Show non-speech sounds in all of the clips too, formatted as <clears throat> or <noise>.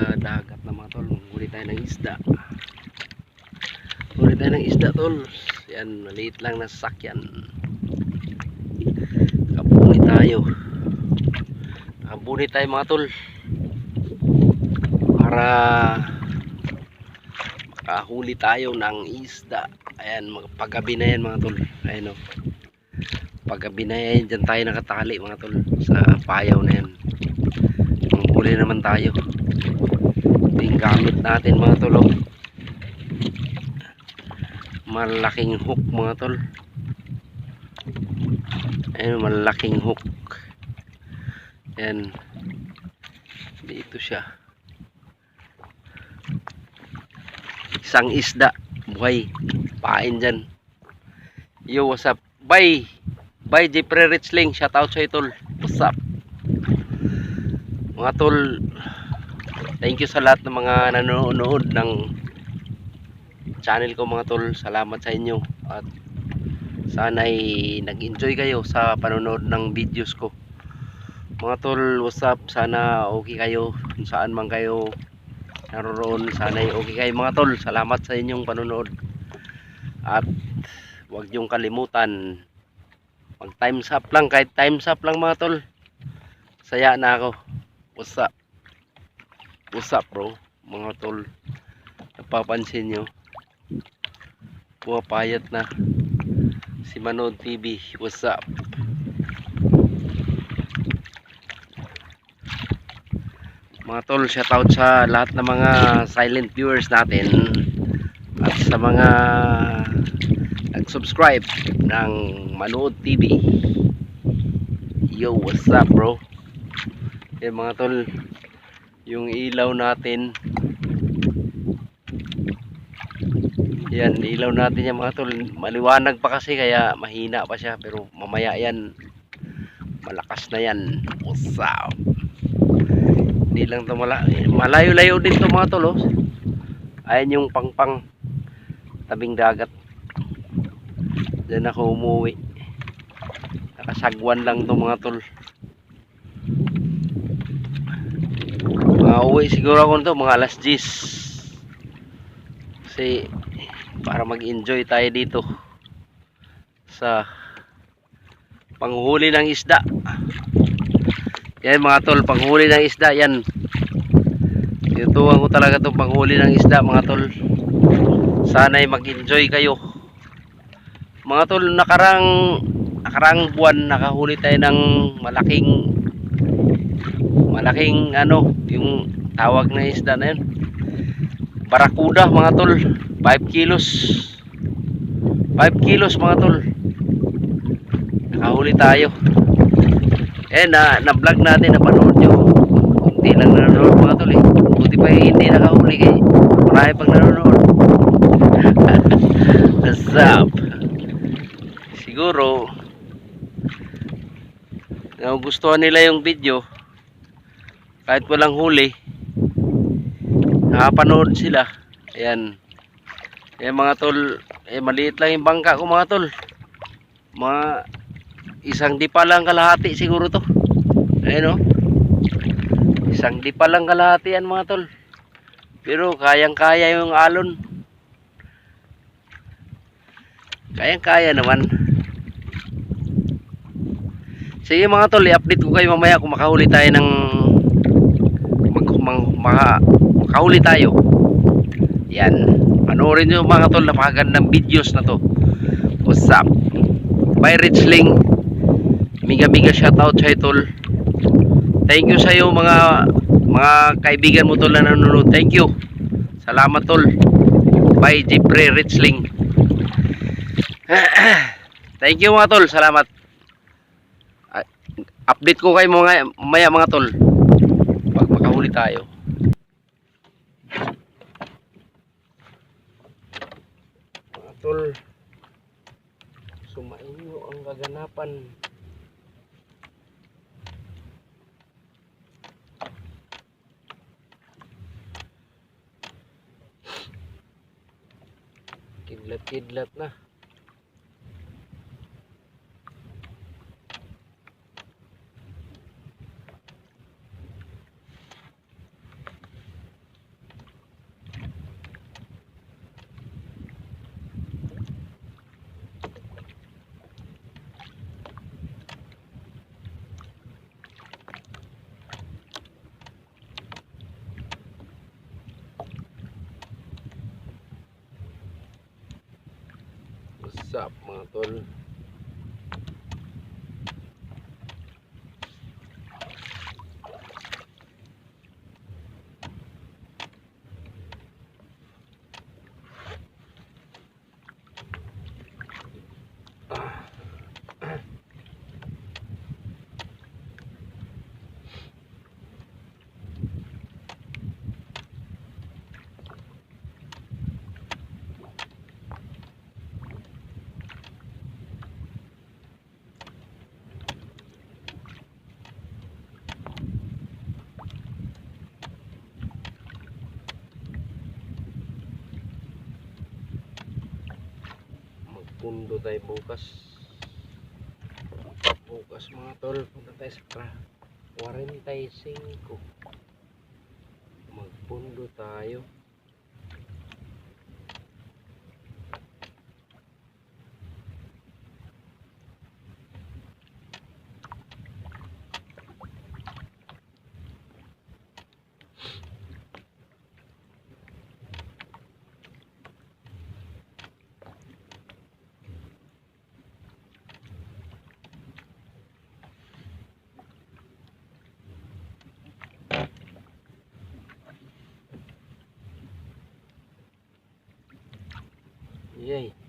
sa dagat na mga tol. Huli tayo ng isda. Huli tayo ng isda tol. Yan, maliit lang na sasakyan. Kapuni tayo. Kapuni tayo mga tol. Para makahuli tayo ng isda. Ayan, paggabi na yan mga tol. Ayan o. Paggabi na yan, dyan tayo nakatali mga tol. Sa payaw na yan. Manghuli naman tayo. Gamit natin mga tol. oh. Malaking hook mga tol. Ayan, malaking hook. Ayan. Dito siya. Isang isda. Buhay. Pain dyan. Yo, what's up? Bye! Bye, Jeffrey Richling. Shout out sa tol. What's up? Mga tol, thank you sa lahat ng mga nanonood ng channel ko mga tol. Salamat sa inyo. At sana'y nag-enjoy kayo sa panonood ng videos ko. Mga tol, what's up? Sana okay kayo kung saan man kayo naroon. Sana'y okay kayo mga tol. Salamat sa inyong panonood. At huwag niyong kalimutan mag times up lang kahit times up lang mga tol saya na ako what's up what's up bro. Mga tol. Napapansin nyo. Pumapayat na. Si Manod TV what's up mga tol shout out sa lahat ng mga silent viewers natin. At sa mga nag-subscribe ng Manood TV yo what's up bro? Yan mga tol yung ilaw natin yan ilaw natin yan mga tol maliwanag pa kasi kaya mahina pa siya pero mamaya yan malakas na yan up hindi lang to mala malayo layo din to mga tol oh. ayan yung pangpang tabing dagat Diyan ako umuwi. Nakasagwan lang to mga tol. Mga uwi siguro ako nito mga alas 10. Kasi para mag-enjoy tayo dito sa panghuli ng isda. Yan mga tol, panghuli ng isda yan. Tinutuwan ko talaga itong panghuli ng isda mga tol. Sana'y mag-enjoy kayo mga tol nakarang nakarang buwan nakahuli tayo ng malaking malaking ano yung tawag na isda na yun. Barakuda mga tol. 5 kilos. 5 kilos mga tol. Nakahuli tayo. Eh na na vlog natin napanood nyo. Hindi lang nanonood mga tol eh. Buti pa eh, hindi nakahuli kay marami pang nanonood. <laughs> Up? Siguro nagustuhan nila yung video kahit walang huli nakapanood sila. Ayan. Eh mga tol. Eh maliit lang yung bangka ko mga tol. Mga isang dipa lang kalahati siguro to. Ayan o isang dipa lang kalahati yan mga tol. Pero kayang kaya yung alon. Kayang kaya naman. Sige mga tol, i-update ko kayo mamaya kung makahuli tayo ng makahuli tayo. Yan. Panoorin nyo mga tol, napakagandang videos na to. What's up? Bye Richling. Miga miga shoutout sa tol. Thank you sa iyo mga mga kaibigan mo tol na nanonood. Thank you. Salamat tol. Bye Jeffrey Richling. <clears throat> Thank you mga tol. Salamat update ko kayo mga maya mga tol pag makahuli tayo tol. Sumainyo ang kaganapan. Kidlat kidlat na What's up mga tol? Magpundo tayo bukas. Bukas mga tol, punta tayo sa kra. 45. Magpundo tayo. Yay. Huwag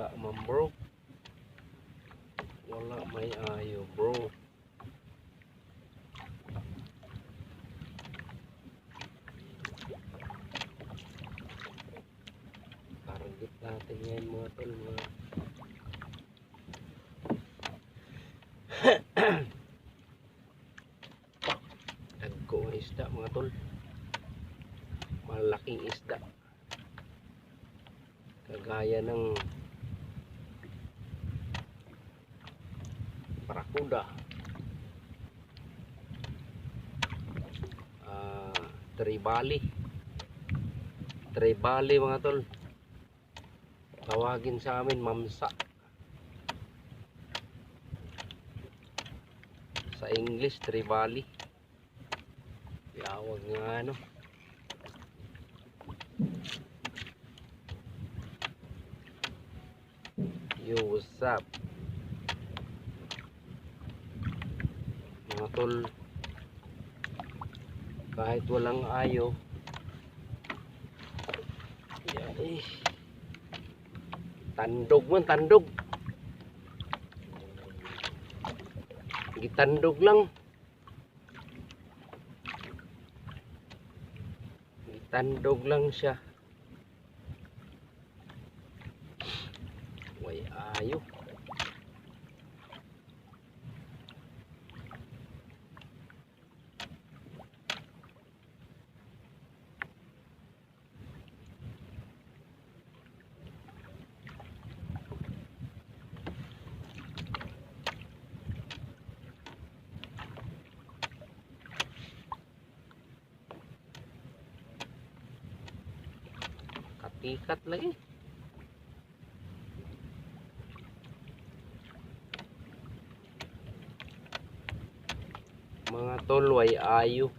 Wala man bro. Wala may ayo bro. Target natin yan mga tol mga <clears throat> Dagko ang isda mga tol Malaking isda Kagaya ng Parakuda ah Tribali. Tribali mga tol. Tawagin sa amin mamsa. Sa English Tribali. Yawag nga ano. Yo, what's up? Mga tol, kahit walang ayo, yan eh, tandog man, tandog. Gitandog lang. Gitandog lang siya. Way ayo. Katikat lagi. Mga tolway ayo.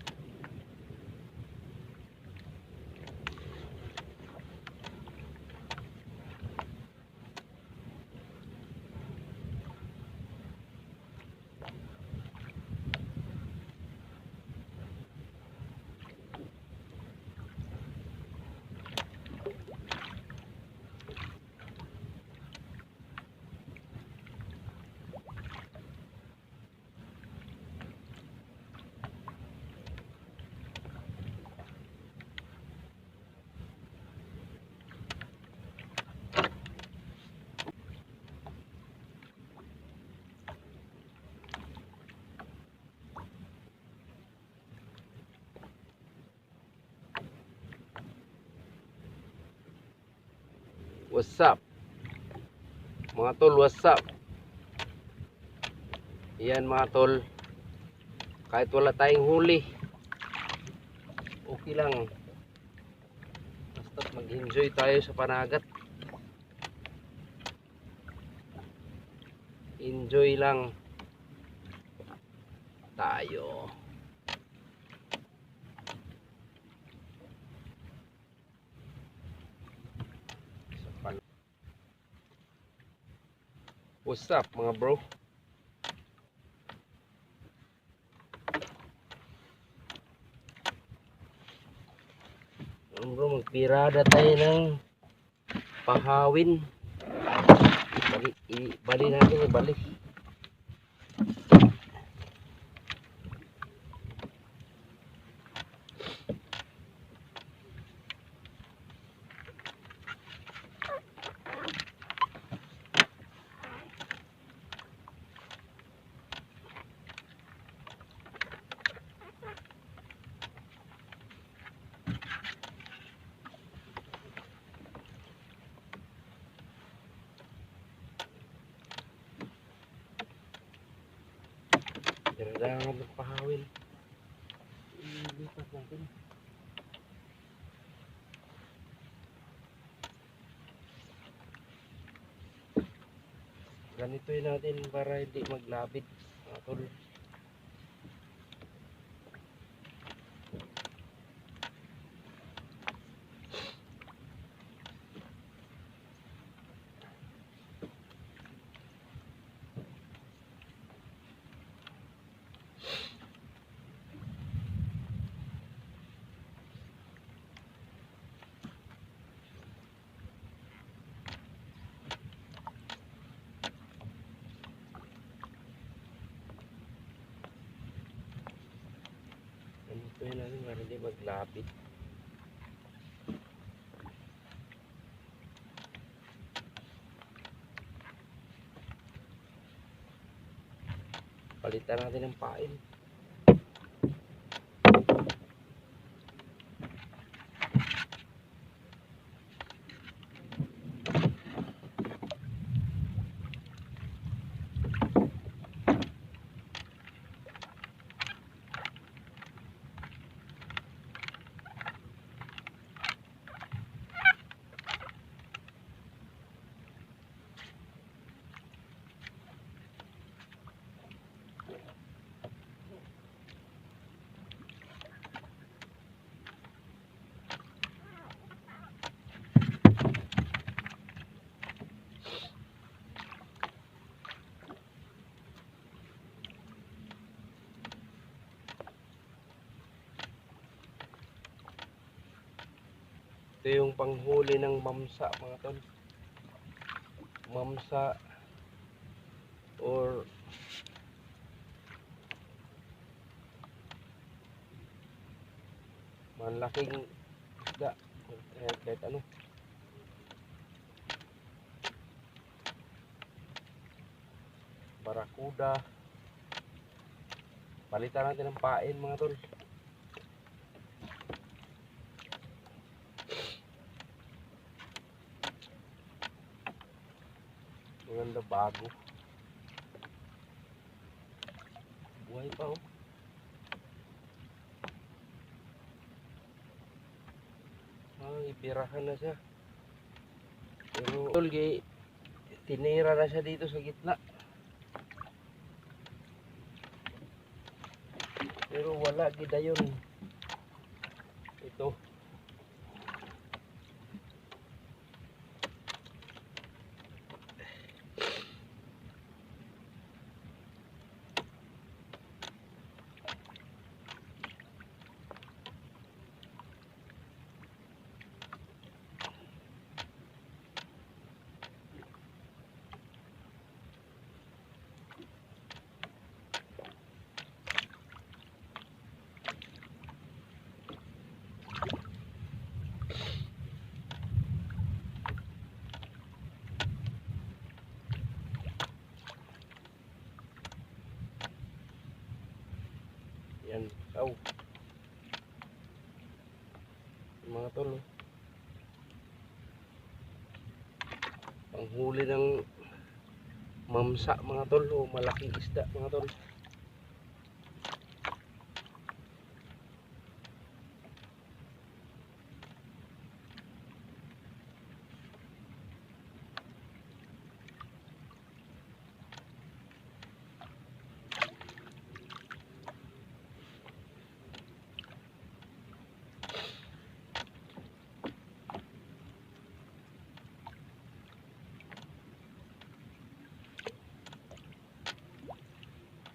What's up? Mga tol, what's up? Yan mga tol. Kahit wala tayong huli. Okay lang. Basta mag-enjoy tayo sa panagat. Enjoy lang tayo. Sa pan- What's up mga bro? Ano bro, magpirada tayo ng pahawin. Bali, i- bali natin, ibalik. Kailangan ng pahawin. Ilipat natin. Ganito'y natin para hindi maglabit. Mga tol. Ganito'y maglabit. Palitan natin ng pain. Ito yung panghuli ng mamsa mga tol. Mamsa or malaking isda kahit, kahit ano. Barakuda. Palitan natin ng pain mga tol. Bago. Buhay pa oh. Ah, ipirahan na siya. Pero tulgi, tinira na siya dito sa gitna. Pero wala gida yun. Ito. Yan. Oh. Yung Mga tol. oh. Panghuli ng mamsa mga tol o malaking isda mga tol.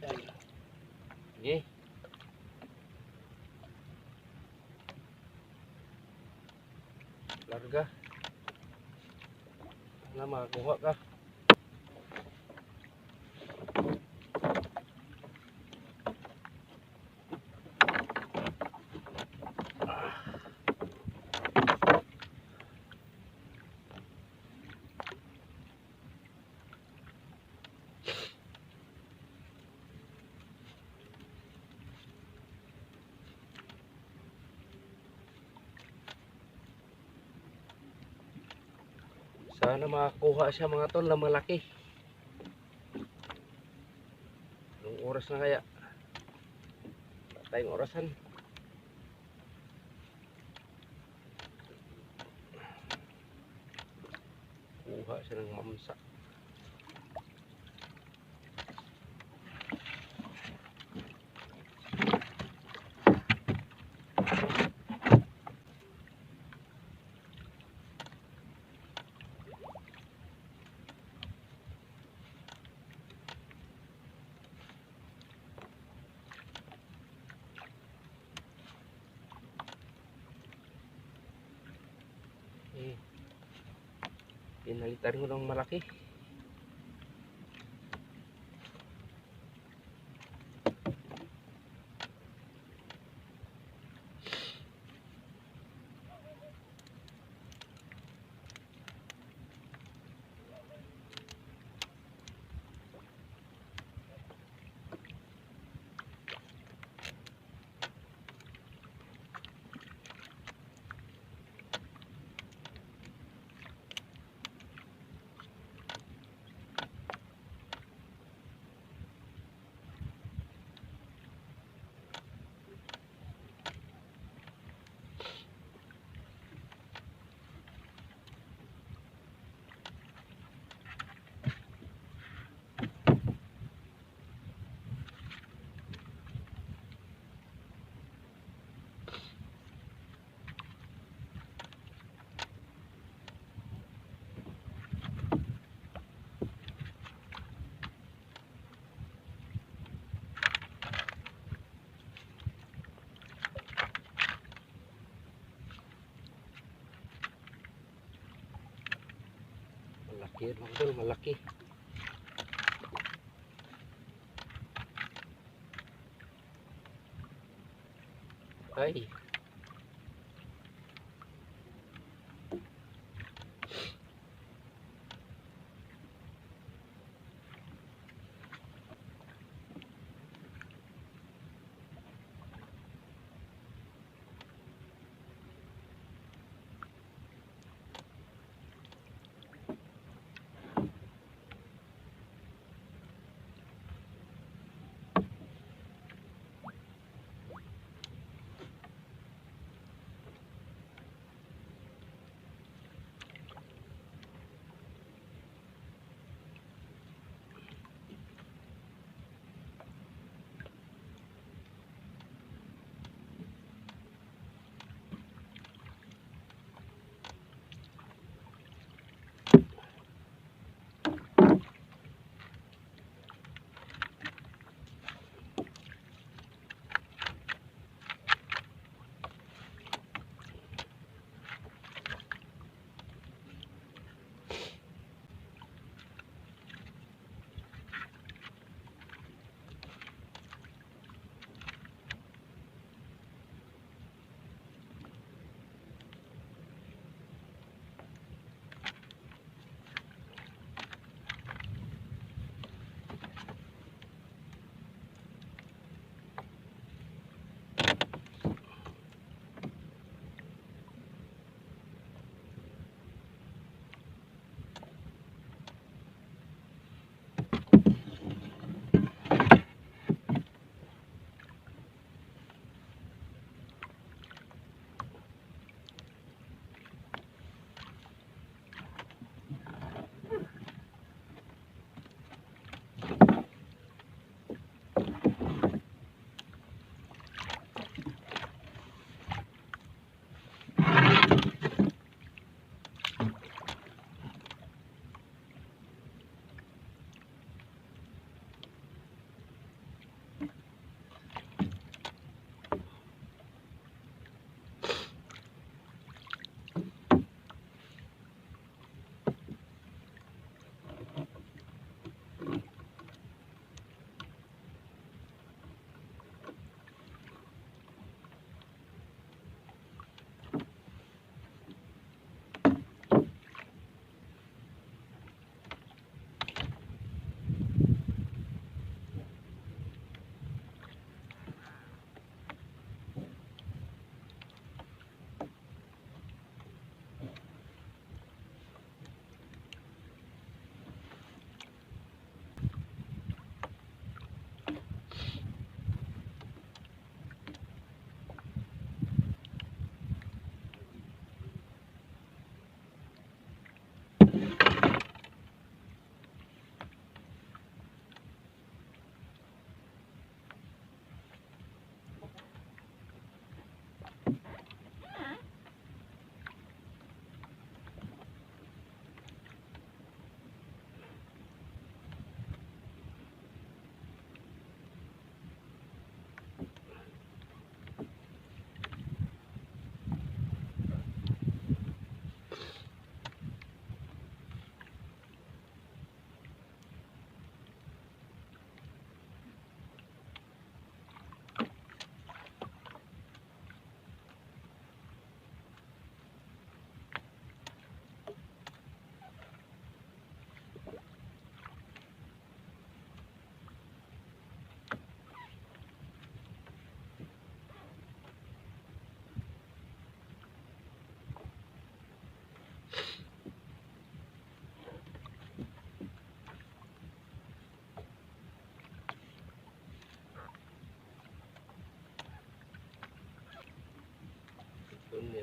Yan. Sige. Larga. Sana makakuha ka. Sana makakuha siya mga tol na malaki. Anong oras na kaya? Wala tayong orasan. Kuha siya ng mamsa. Eh, pinalitan ko ng malaki. Yan mga tol, malaki. Ay.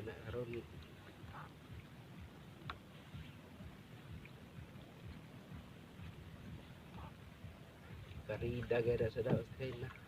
Karon karida gada sa daos kay na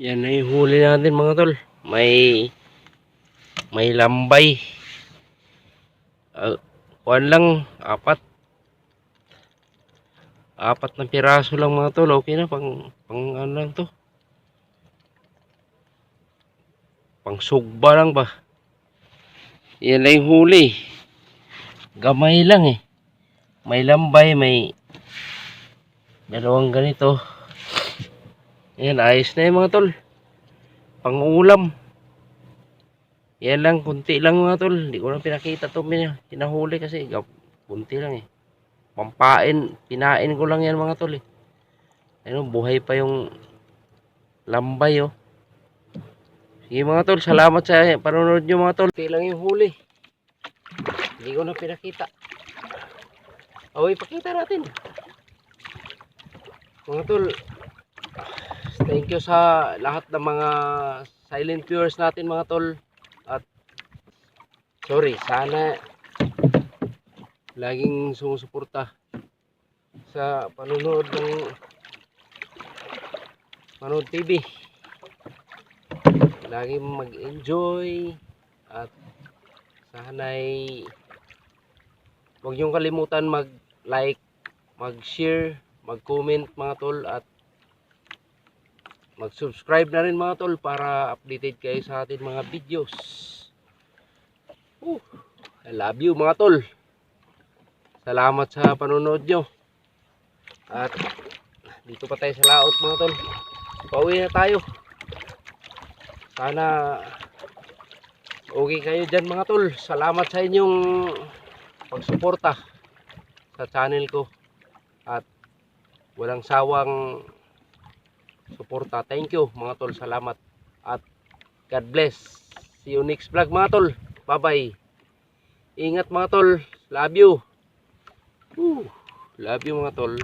Yan na yung huli natin mga tol. May may lambay. Uh, kuwan lang, apat. Apat na piraso lang mga tol. Okay na, pang, pang ano lang to. Pang sugba lang ba. Yan na yung huli. Gamay lang eh. May lambay, may dalawang ganito. Yan, ayos na yung mga tol. Pangulam. Yan lang, kunti lang mga tol. Hindi ko na pinakita to pinahuli kasi kunti lang eh. Pampain, pinain ko lang yan mga tol eh. Ano, buhay pa yung lambay oh. Sige mga tol, salamat sa panonood nyo mga tol. Kunti lang yung huli. Hindi ko na pinakita. Away, pakita natin. Mga tol, Thank you sa lahat ng mga silent viewers natin mga tol. At sorry, sana laging sumusuporta sa panunood ng Manood TV. Laging mag-enjoy at sana'y huwag niyong kalimutan mag-like, mag-share, mag-comment mga tol at mag-subscribe na rin mga tol para updated kayo sa ating mga videos. Uh, I love you mga tol. Salamat sa panonood nyo. At dito pa tayo sa laot mga tol. Pauwi na tayo. Sana okay kayo dyan mga tol. Salamat sa inyong pagsuporta sa channel ko. At walang sawang suporta. Thank you mga tol. Salamat. At God bless. See you next vlog mga tol. Bye bye. Ingat mga tol. Love you. Woo. Love you mga tol.